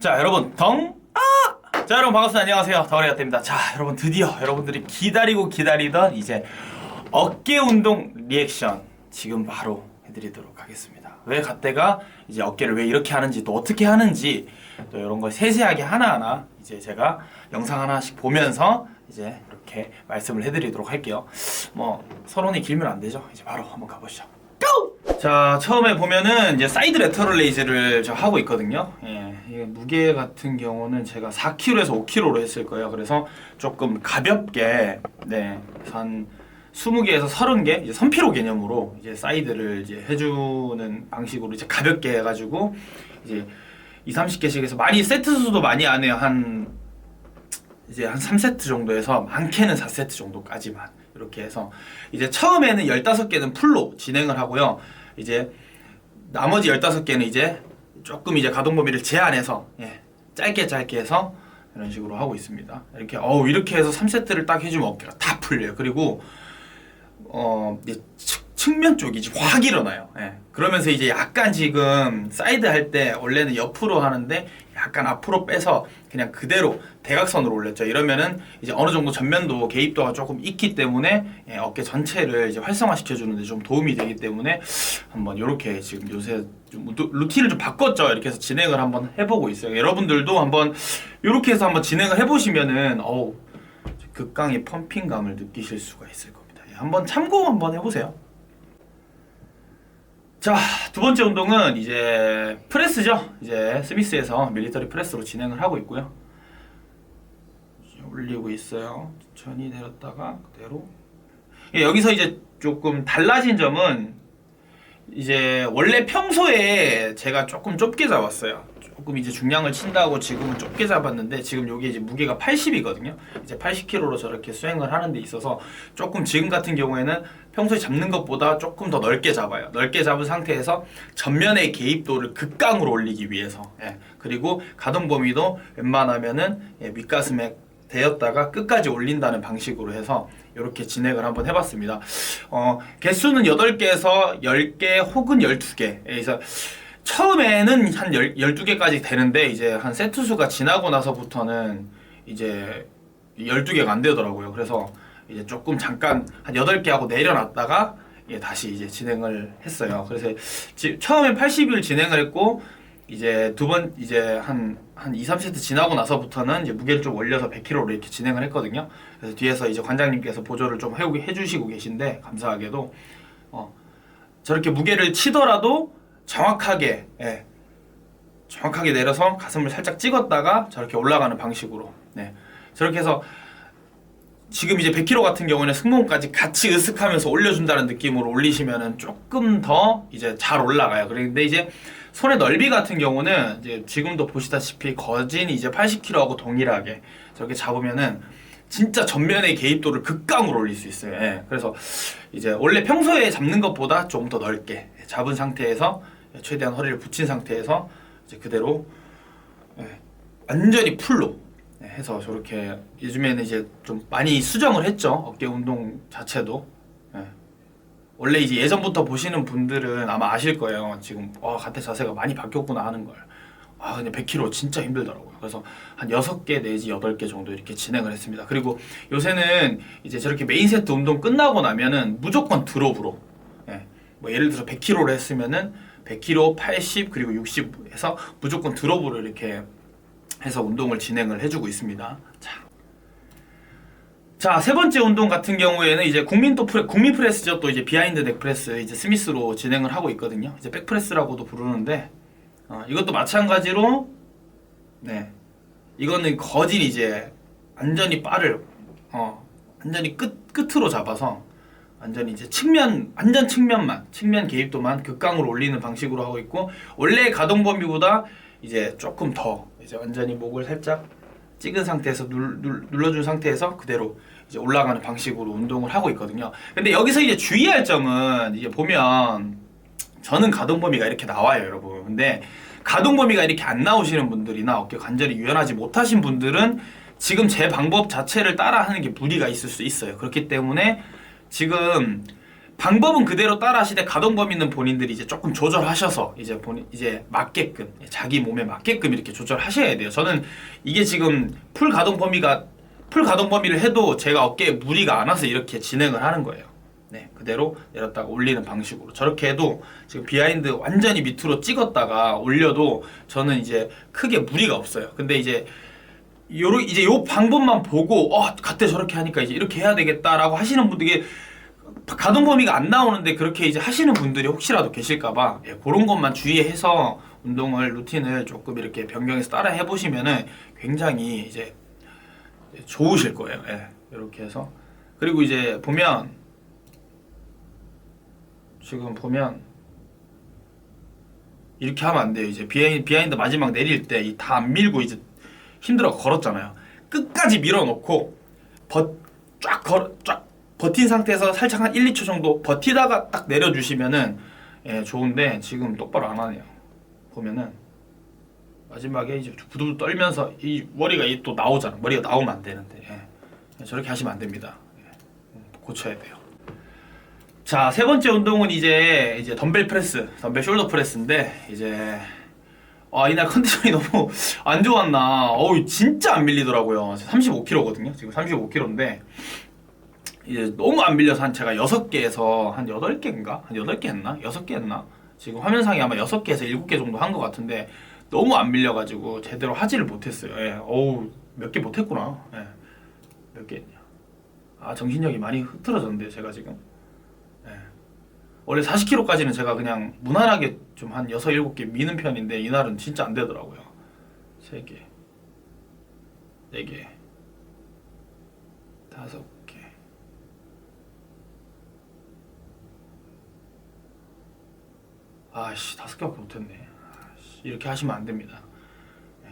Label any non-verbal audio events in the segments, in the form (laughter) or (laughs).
자 여러분 덩! 아! 자 여러분 반갑습니다. 안녕하세요. 덩어리가됩니다. 자 여러분 드디어 여러분들이 기다리고 기다리던 이제 어깨 운동 리액션 지금 바로 해드리도록 하겠습니다. 왜 갓대가 이제 어깨를 왜 이렇게 하는지 또 어떻게 하는지 또 이런 걸 세세하게 하나하나 이제 제가 영상 하나씩 보면서 이제 이렇게 말씀을 해드리도록 할게요. 뭐 서론이 길면 안 되죠. 이제 바로 한번 가보시죠 고! 자 처음에 보면은 이제 사이드 레터럴 레이즈를 저 하고 있거든요. 예, 이게 무게 같은 경우는 제가 4kg에서 5kg로 했을 거예요. 그래서 조금 가볍게 네, 한 20개에서 30개 이제 선피로 개념으로 이제 사이드를 이제 해주는 방식으로 이제 가볍게 해가지고 이제 2, 30개씩 해서 많이 세트 수도 많이 안 해요. 한 이제 한 3세트 정도에서 많게는 4세트 정도까지만 이렇게 해서 이제 처음에는 15개는 풀로 진행을 하고요. 이제 나머지 15개는 이제 조금 이제 가동 범위를 제한해서 예, 짧게 짧게 해서 이런 식으로 하고 있습니다. 이렇게 어우 이렇게 해서 3세트를 딱 해주면 어깨가 다 풀려요. 그리고 어 측, 측면 쪽이 확 일어나요. 예. 그러면서 이제 약간 지금 사이드 할 때 원래는 옆으로 하는데 약간 앞으로 빼서 그냥 그대로 대각선으로 올렸죠. 이러면은 이제 어느 정도 전면도 개입도가 조금 있기 때문에 예, 어깨 전체를 이제 활성화시켜 주는데 좀 도움이 되기 때문에 한번 이렇게 지금 요새 좀 루- 루틴을 좀 바꿨죠. 이렇게 해서 진행을 한번 해보고 있어요. 여러분들도 한번 이렇게 해서 한번 진행을 해보시면은 어우 극강의 펌핑감을 느끼실 수가 있을 겁니다. 예, 한번 참고 한번 해보세요. 자, 두 번째 운동은 이제 프레스죠. 이제 스미스에서 밀리터리 프레스로 진행을 하고 있고요. 올리고 있어요. 천천히 내렸다가 그대로. 예, 여기서 이제 조금 달라진 점은 이제 원래 평소에 제가 조금 좁게 잡았어요. 조금 이제 중량을 친다고 지금은 좁게 잡았는데 지금 여기 이제 무게가 80이거든요. 이제 80kg로 저렇게 수행을 하는 데 있어서 조금 지금 같은 경우에는 평소에 잡는 것보다 조금 더 넓게 잡아요. 넓게 잡은 상태에서 전면의 개입도를 극강으로 올리기 위해서. 예. 그리고 가동 범위도 웬만하면은 예, 윗가슴에 대었다가 끝까지 올린다는 방식으로 해서 이렇게 진행을 한번 해봤습니다. 어, 개수는 8개에서 10개 혹은 12개. 그래서 처음에는 한 10, 12개까지 되는데 이제 한 세트 수가 지나고 나서부터는 이제 12개가 안 되더라고요. 그래서 이제 조금 잠깐 한 8개 하고 내려놨다가 예, 다시 이제 진행을 했어요. 그래서 지, 처음에 80일 진행을 했고 이제 두 번 이제 한 한 2, 3세트 지나고 나서부터는 이제 무게를 좀 올려서 100kg로 이렇게 진행을 했거든요. 그래서 뒤에서 이제 관장님께서 보조를 좀 해오게 해주시고 계신데 감사하게도 어, 저렇게 무게를 치더라도 정확하게 예, 정확하게 내려서 가슴을 살짝 찍었다가 저렇게 올라가는 방식으로 네, 저렇게 해서 지금 이제 100kg 같은 경우는 승모근까지 같이 으쓱하면서 올려준다는 느낌으로 올리시면은 조금 더 이제 잘 올라가요. 그런데 이제 손의 넓이 같은 경우는 이제 지금도 보시다시피 거진 이제 80kg하고 동일하게 저렇게 잡으면은 진짜 전면의 개입도를 극강으로 올릴 수 있어요. 예. 그래서 이제 원래 평소에 잡는 것보다 좀 더 넓게 잡은 상태에서 최대한 허리를 붙인 상태에서 이제 그대로 예, 완전히 풀로 예, 해서 저렇게 요즘에는 이제 좀 많이 수정을 했죠. 어깨 운동 자체도. 예. 원래 이제 예전부터 보시는 분들은 아마 아실 거예요. 지금 와, 가태 자세가 많이 바뀌었구나 하는 걸. 아, 근데 100kg 진짜 힘들더라고요. 그래서 한 6개 내지 8개 정도 이렇게 진행을 했습니다. 그리고 요새는 이제 저렇게 메인 세트 운동 끝나고 나면은 무조건 드롭으로. 예. 뭐 예를 들어서 100kg를 했으면은 100kg, 80 그리고 60 해서 무조건 드롭으로 이렇게 해서 운동을 진행을 해주고 있습니다. 자. 자, 세 번째 운동 같은 경우에는 이제 국민 또 프레, 국민 프레스죠. 또 이제 비하인드 넥 프레스 이제 스미스로 진행을 하고 있거든요. 이제 백 프레스라고도 부르는데 어, 이것도 마찬가지로 네. 이거는 거진 이제 완전히 빠를 어, 완전히 끝 끝으로 잡아서 완전히 이제 측면 완전 측면만 측면 개입도만 극강으로 올리는 방식으로 하고 있고 원래 가동 범위보다 이제 조금 더 이제 완전히 목을 살짝 찍은 상태에서 눌, 눌, 눌러준 상태에서 그대로 이제 올라가는 방식으로 운동을 하고 있거든요. 근데 여기서 이제 주의할 점은 이제 보면 저는 가동 범위가 이렇게 나와요, 여러분. 근데 가동 범위가 이렇게 안 나오시는 분들이나 어깨 관절이 유연하지 못하신 분들은 지금 제 방법 자체를 따라 하는 게 무리가 있을 수 있어요. 그렇기 때문에 지금 방법은 그대로 따라하시되 가동 범위는 본인들이 이제 조금 조절하셔서 이제 본인 이제 맞게끔 자기 몸에 맞게끔 이렇게 조절하셔야 돼요. 저는 이게 지금 풀 가동 범위가 풀 가동 범위를 해도 제가 어깨에 무리가 안 와서 이렇게 진행을 하는 거예요. 네, 그대로 내렸다가 올리는 방식으로 저렇게 해도 지금 비하인드 완전히 밑으로 찍었다가 올려도 저는 이제 크게 무리가 없어요. 근데 이제 요러 이제 요 방법만 보고 어 그때 저렇게 하니까 이제 이렇게 해야 되겠다라고 하시는 분들이 가동 범위가 안 나오는데 그렇게 이제 하시는 분들이 혹시라도 계실까봐 예, 그런 것만 주의해서 운동을 루틴을 조금 이렇게 변경해서 따라 해보시면은 굉장히 이제 좋으실 거예요. 예, 이렇게 해서 그리고 이제 보면 지금 보면 이렇게 하면 안 돼요. 이제 비하인드, 마지막 내릴 때 이 다 안 밀고 이제 힘들어 걸었잖아요. 끝까지 밀어놓고 버, 쫙 걸, 쫙 버틴 상태에서 살짝 한 1, 2초 정도 버티다가 딱 내려주시면은 예, 좋은데 지금 똑바로 안 하네요. 보면은 마지막에 이제 부들부들 떨면서 이 머리가 이 또 나오잖아. 머리가 나오면 안 되는데 예. 저렇게 하시면 안 됩니다. 예. 고쳐야 돼요. 자, 세 번째 운동은 이제 이제 덤벨 프레스, 덤벨 숄더 프레스인데 이제 아, 이날 컨디션이 너무 (laughs) 안 좋았나. 어우, 진짜 안 밀리더라고요. 35kg거든요. 지금 35kg인데 이제 너무 안 밀려서 한 제가 6개에서 한 8개인가? 한 8개 했나? 6개 했나? 지금 화면상에 아마 6개에서 7개 정도 한 것 같은데 너무 안 밀려가지고 제대로 하지를 못했어요. 예. 어우, 몇 개 못했구나. 예. 몇 개 했냐. 아, 정신력이 많이 흐트러졌는데, 제가 지금. 예. 원래 40kg까지는 제가 그냥 무난하게 좀 한 6, 7개 미는 편인데 이날은 진짜 안 되더라고요. 3개, 4개, 5개. 아씨, 다섯 개밖에 못했네. 아씨, 이렇게 하시면 안 됩니다. 예.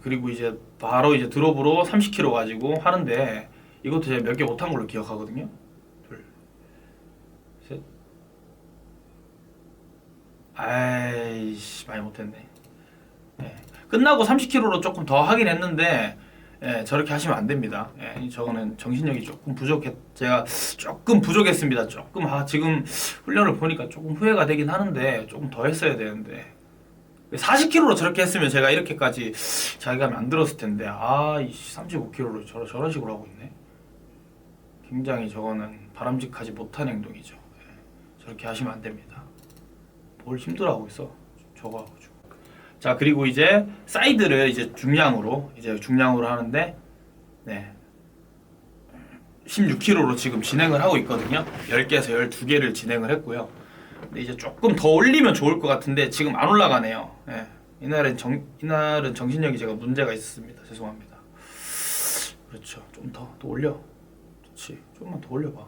그리고 이제 바로 이제 드롭으로 30kg 가지고 하는데 이것도 제가 몇 개 못한 걸로 기억하거든요. 아이씨 많이 못했네. 예. 끝나고 30kg로 조금 더 하긴 했는데 예, 저렇게 하시면 안 됩니다. 예, 저거는 정신력이 조금 부족했, 제가 조금 부족했습니다. 조금 아, 지금 훈련을 보니까 조금 후회가 되긴 하는데 조금 더 했어야 되는데 40kg로 저렇게 했으면 제가 이렇게까지 자기감이 안 들었을 텐데 아, 이 35kg로 저런 저런 식으로 하고 있네. 굉장히 저거는 바람직하지 못한 행동이죠. 예, 저렇게 하시면 안 됩니다. 뭘 힘들어하고 있어? 저거 하고 좀. 자 그리고 이제 사이드를 이제 중량으로 이제 중량으로 하는데 네 16kg로 지금 진행을 하고 있거든요. 10개에서 12개를 진행을 했고요. 근데 이제 조금 더 올리면 좋을 것 같은데 지금 안 올라가네요. 예. 이날은 정 이날은 정신력이 제가 문제가 있었습니다. 죄송합니다. 그렇죠. 좀 더 더 올려. 그렇지. 조금만 더 올려봐.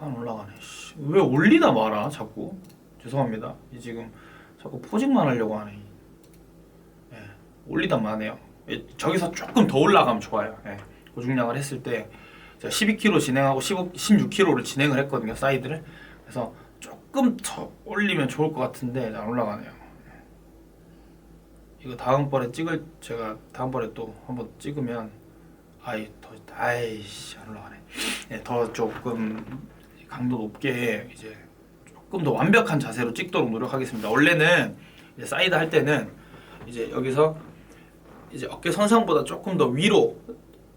안 올라가네. 씨. 왜 올리다 말아 자꾸. 죄송합니다. 이 지금 자꾸 포징만 하려고 하네. 예. 올리다 마네요. 예, 저기서 조금 더 올라가면 좋아요. 예. 고중량을 했을 때 제가 12kg 진행하고 15, 16kg를 진행을 했거든요. 사이드를. 그래서 조금 더 올리면 좋을 것 같은데 안 올라가네요. 예. 이거 다음번에 찍을 제가 다음번에 또 한번 찍으면 아이 더 아이씨 안 올라가네. 예, 더 조금 강도 높게 이제 조금 더 완벽한 자세로 찍도록 노력하겠습니다. 원래는 사이드 할 때는 이제 여기서 이제 어깨 선상보다 조금 더 위로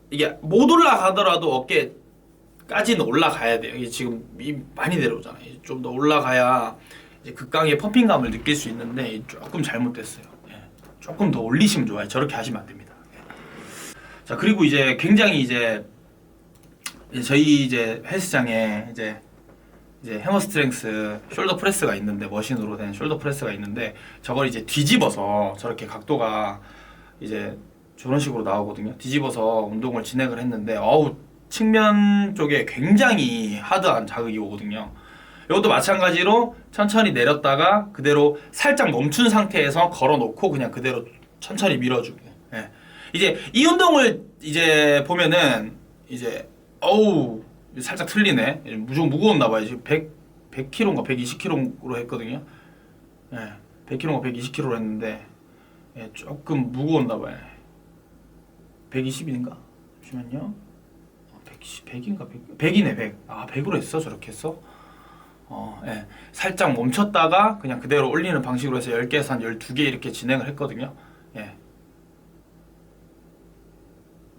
이게 못 올라가더라도 어깨까지는 올라가야 돼요. 이게 지금 이 많이 내려오잖아요. 좀 더 올라가야 이제 극강의 펌핑감을 느낄 수 있는데 조금 잘못됐어요. 예. 조금 더 올리시면 좋아요. 저렇게 하시면 안 됩니다. 예. 자 그리고 이제 굉장히 이제 저희 이제 헬스장에 이제 이제 해머 스트렝스 숄더 프레스가 있는데 머신으로 된 숄더 프레스가 있는데 저걸 이제 뒤집어서 저렇게 각도가 이제 저런 식으로 나오거든요. 뒤집어서 운동을 진행을 했는데 어우 측면 쪽에 굉장히 하드한 자극이 오거든요. 이것도 마찬가지로 천천히 내렸다가 그대로 살짝 멈춘 상태에서 걸어놓고 그냥 그대로 천천히 밀어주고. 예. 이제 이 운동을 이제 보면은 이제 어우 살짝 틀리네. 무조건 무거웠나 봐요. 지금 100 100kg인가 120kg로 했거든요. 예. 100kg인가 120kg로 했는데 예, 조금 무거웠나 봐요. 120인가? 잠시만요. 어, 100, 100인가 100, 100이네 100. 아 100으로 했어 저렇게 했어? 어, 예. 살짝 멈췄다가 그냥 그대로 올리는 방식으로 해서 10개에서 한 12개 이렇게 진행을 했거든요. 예.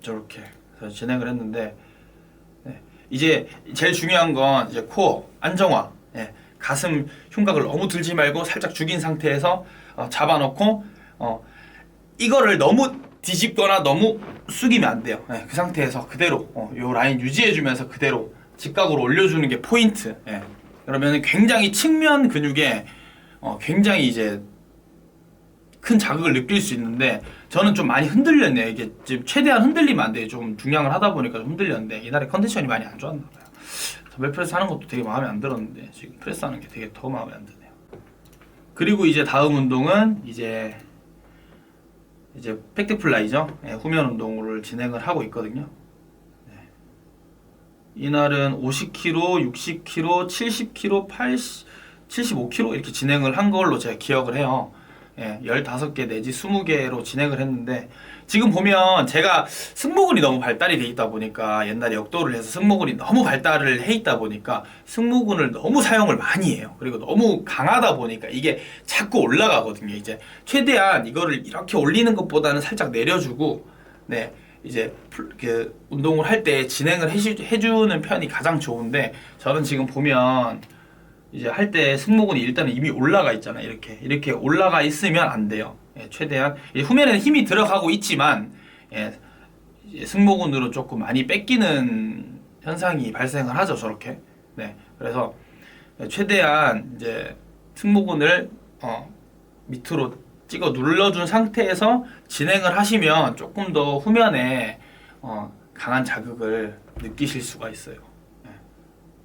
저렇게 진행을 했는데 네. 이제 제일 중요한 건 이제 코어 안정화. 예. 가슴 흉곽을 너무 들지 말고 살짝 죽인 상태에서 어, 잡아놓고 어, 이거를 너무 뒤집거나 너무 숙이면 안 돼요. 예, 그 상태에서 그대로 어, 요 라인 유지해주면서 그대로 직각으로 올려주는 게 포인트. 예. 그러면 굉장히 측면 근육에 어, 굉장히 이제 큰 자극을 느낄 수 있는데 저는 좀 많이 흔들렸네요. 이게 지금 최대한 흔들리면 안 돼요. 좀 중량을 하다 보니까 좀 흔들렸는데 이날의 컨디션이 많이 안 좋았나 봐요. 덤벨 프레스 하는 것도 되게 마음에 안 들었는데 지금 프레스 하는 게 되게 더 마음에 안 드네요. 그리고 이제 다음 운동은 이제 이제 팩트플라이죠. 예, 후면 운동을 진행을 하고 있거든요. 네. 이날은 50kg, 60kg, 70kg, 80, 75kg 이렇게 진행을 한 걸로 제가 기억을 해요. 예, 15개 내지 20개로 진행을 했는데 지금 보면 제가 승모근이 너무 발달이 돼 있다 보니까 옛날에 역도를 해서 승모근이 너무 발달을 해 있다 보니까 승모근을 너무 사용을 많이 해요. 그리고 너무 강하다 보니까 이게 자꾸 올라가거든요. 이제 최대한 이거를 이렇게 올리는 것보다는 살짝 내려주고 네. 이제 풀- 그 운동을 할 때 진행을 해주, 해주는 편이 가장 좋은데 저는 지금 보면 이제 할 때 승모근이 일단은 이미 올라가 있잖아요. 이렇게 이렇게 올라가 있으면 안 돼요. 예, 최대한 후면에는 힘이 들어가고 있지만 예, 승모근으로 조금 많이 뺏기는 현상이 발생을 하죠. 저렇게. 네, 그래서 최대한 이제 승모근을 어, 밑으로 찍어 눌러준 상태에서 진행을 하시면 조금 더 후면에 어, 강한 자극을 느끼실 수가 있어요. 예.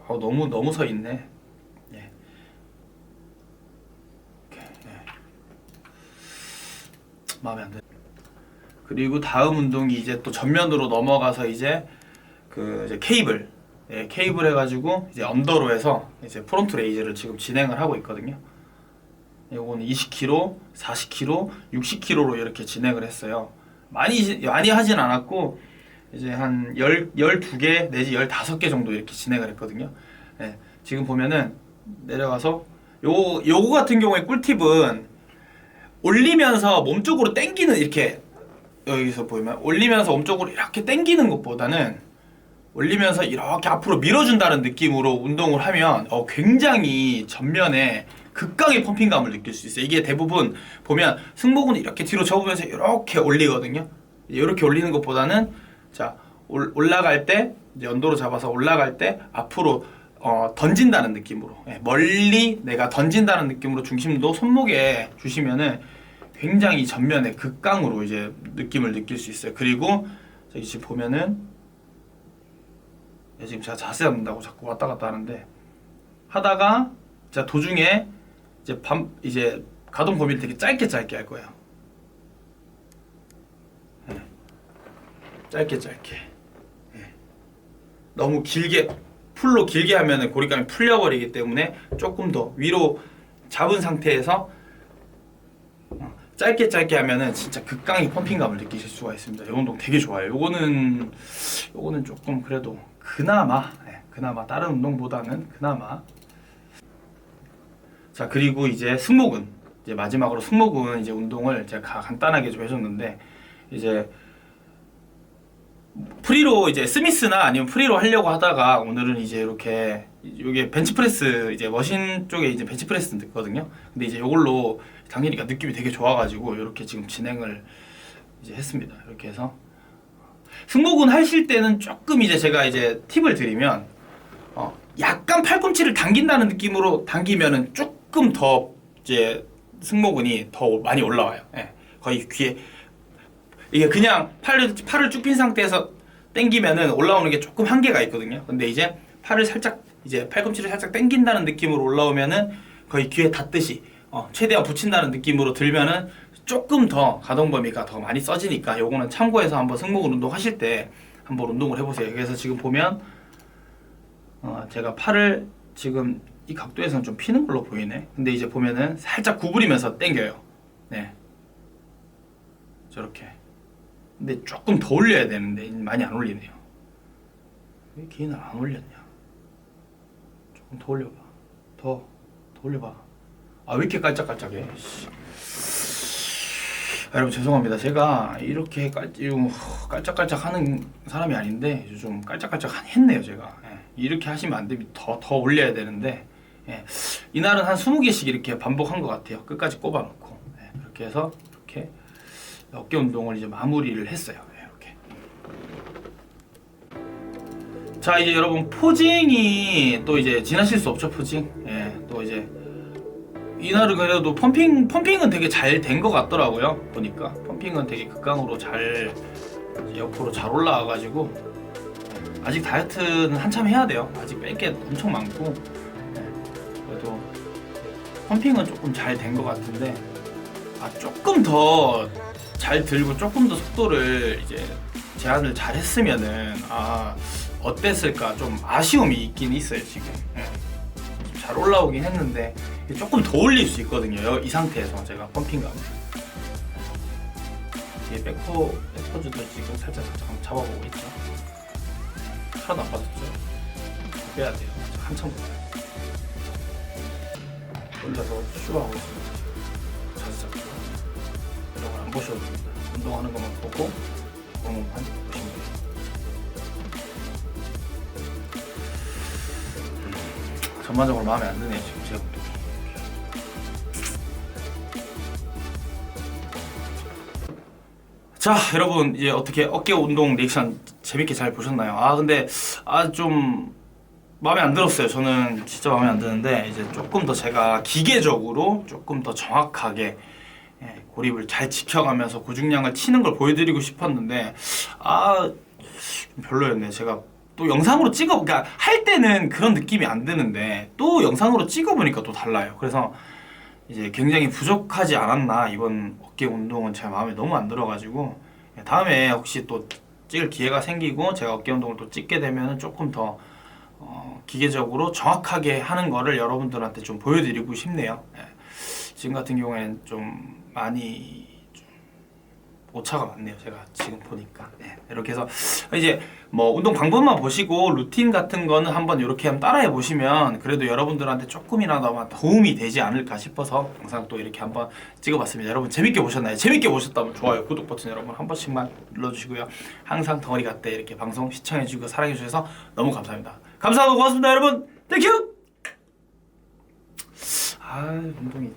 어, 너무 너무 서 있네. 예. 이렇게, 예. 마음에 안 드. 그리고 다음 운동이 이제 또 전면으로 넘어가서 이제 그 이제 케이블, 예, 케이블 해가지고 이제 언더로 해서 이제 프론트 레이즈를 지금 진행을 하고 있거든요. 요거는 20kg, 40kg, 60kg로 이렇게 진행을 했어요. 많이 많이 하진 않았고 이제 한 10, 12개 내지 15개 정도 이렇게 진행을 했거든요. 예, 지금 보면은 내려가서 요 요거 같은 경우에 꿀팁은 올리면서 몸 쪽으로 당기는 이렇게 여기서 보이면 올리면서 몸 쪽으로 이렇게 당기는 것보다는 올리면서 이렇게 앞으로 밀어준다는 느낌으로 운동을 하면 어, 굉장히 전면에 극강의 펌핑감을 느낄 수 있어요. 이게 대부분 보면 승모근을 이렇게 뒤로 접으면서 이렇게 올리거든요. 이렇게 올리는 것보다는 자 올, 올라갈 때 연도로 잡아서 올라갈 때 앞으로 어, 던진다는 느낌으로 예, 멀리 내가 던진다는 느낌으로 중심도 손목에 주시면은 굉장히 전면에 극강으로 이제 느낌을 느낄 수 있어요. 그리고 저기 지금 보면은 예, 지금 제가 자세 잡는다고 자꾸 왔다 갔다 하는데 하다가 자 도중에 이제 밤 이제 가동 범위를 되게 짧게 짧게 할 거예요. 예. 짧게 짧게. 예. 너무 길게 풀로 길게 하면은 고리감이 풀려버리기 때문에 조금 더 위로 잡은 상태에서 어, 짧게 짧게 하면은 진짜 극강의 펌핑감을 느끼실 수가 있습니다. 이 운동 되게 좋아요. 요거는 요거는 조금 그래도 그나마 예, 그나마 다른 운동보다는 그나마 자 그리고 이제 승모근 이제 마지막으로 승모근 이제 운동을 제가 가- 간단하게 좀 해줬는데 이제 프리로 이제 스미스나 아니면 프리로 하려고 하다가 오늘은 이제 이렇게 이게 벤치프레스 이제 머신 쪽에 이제 벤치프레스 있거든요. 근데 이제 이걸로 당연히가 느낌이 되게 좋아가지고 이렇게 지금 진행을 이제 했습니다. 이렇게 해서 승모근 하실 때는 조금 이제 제가 이제 팁을 드리면 어 약간 팔꿈치를 당긴다는 느낌으로 당기면은 조금 더 이제 승모근이 더 많이 올라와요. 예. 거의 귀에 이게 그냥 팔을 팔을 쭉 핀 상태에서 당기면은 올라오는 게 조금 한계가 있거든요. 근데 이제 팔을 살짝 이제 팔꿈치를 살짝 당긴다는 느낌으로 올라오면은 거의 귀에 닿듯이 어, 최대한 붙인다는 느낌으로 들면은 조금 더 가동 범위가 더 많이 써지니까 요거는 참고해서 한번 승모근 운동 하실 때 한번 운동을 해보세요. 그래서 지금 보면 어, 제가 팔을 지금 이 각도에서는 좀 피는 걸로 보이네. 근데 이제 보면은 살짝 구부리면서 당겨요. 네. 저렇게. 근데 조금 더 올려야 되는데 많이 안 올리네요. 왜 기인을 안 올렸냐? 조금 더 올려봐. 더, 더 올려봐. 아 왜 이렇게 깔짝깔짝해? 씨. 아, 여러분 죄송합니다. 제가 이렇게 깔, 좀 깔짝깔짝 하는 사람이 아닌데 좀 깔짝깔짝 했네요 제가. 예. 이렇게 하시면 안 됩니다. 더, 더 올려야 되는데 예. 이날은 한 20개씩 이렇게 반복한 것 같아요. 끝까지 꼽아놓고 예. 그렇게 해서 어깨 운동을 이제 마무리를 했어요. 예, 이렇게. 자 이제 여러분 포징이 또 이제 지나칠 수 없죠 포징. 예, 또 이제 이날은 그래도 펌핑 펌핑은 되게 잘 된 것 같더라고요 보니까 펌핑은 되게 극강으로 잘 옆으로 잘 올라와가지고 예, 아직 다이어트는 한참 해야 돼요. 아직 뺄 게 엄청 많고 예, 그래도 펌핑은 조금 잘 된 것 같은데 아 조금 더 잘 들고 조금 더 속도를 이제 제한을 잘 했으면은 아 어땠을까? 좀 아쉬움이 있긴 있어요 지금. 예. 좀잘 올라오긴 했는데 조금 더 올릴 수 있거든요 여- 이 상태에서 제가 펌핑감. 뒤에 백포 백포즈도 지금 살짝 살짝 잡아보고 있죠? 하나도 안 빠졌죠? 빼야 돼요. 한참 더 올려서 슈하고 있습니다 건안 보셔도 됩니다. 운동하는 것만 보고 몸만 보시면. 음, 전반적으로 마음에 안 드네요 지금 제 운동이. 자 여러분 이제 어떻게 어깨 운동 리액션 재밌게 잘 보셨나요? 아 근데 아좀 마음에 안 들었어요. 저는 진짜 마음에 안 드는데 이제 조금 더 제가 기계적으로 조금 더 정확하게 예, 고립을 잘 지켜가면서 고중량을 치는 걸 보여드리고 싶었는데 아좀 별로였네. 제가 또 영상으로 찍어 그러니까 할 때는 그런 느낌이 안 드는데 또 영상으로 찍어 보니까 또 달라요. 그래서 이제 굉장히 부족하지 않았나 이번 어깨 운동은 제 마음에 너무 안 들어가지고 예, 다음에 혹시 또 찍을 기회가 생기고 제가 어깨 운동을 또 찍게 되면 조금 더 어, 기계적으로 정확하게 하는 거를 여러분들한테 좀 보여드리고 싶네요. 예. 지금 같은 경우에는 좀 많이 좀 오차가 많네요. 제가 지금 보니까 예. 이렇게 해서 이제 뭐 운동 방법만 보시고 루틴 같은 거는 한번 이렇게 한번 따라해 보시면 그래도 여러분들한테 조금이나마 도움이 되지 않을까 싶어서 영상 또 이렇게 한번 찍어봤습니다. 여러분 재밌게 보셨나요? 재밌게 보셨다면 좋아요, 구독 버튼 여러분 한 번씩만 눌러주시고요. 항상 덩어리 같대 이렇게 방송 시청해주고 사랑해주셔서 너무 감사합니다. 감사하고 고맙습니다, 여러분. 땡큐. 아 운동이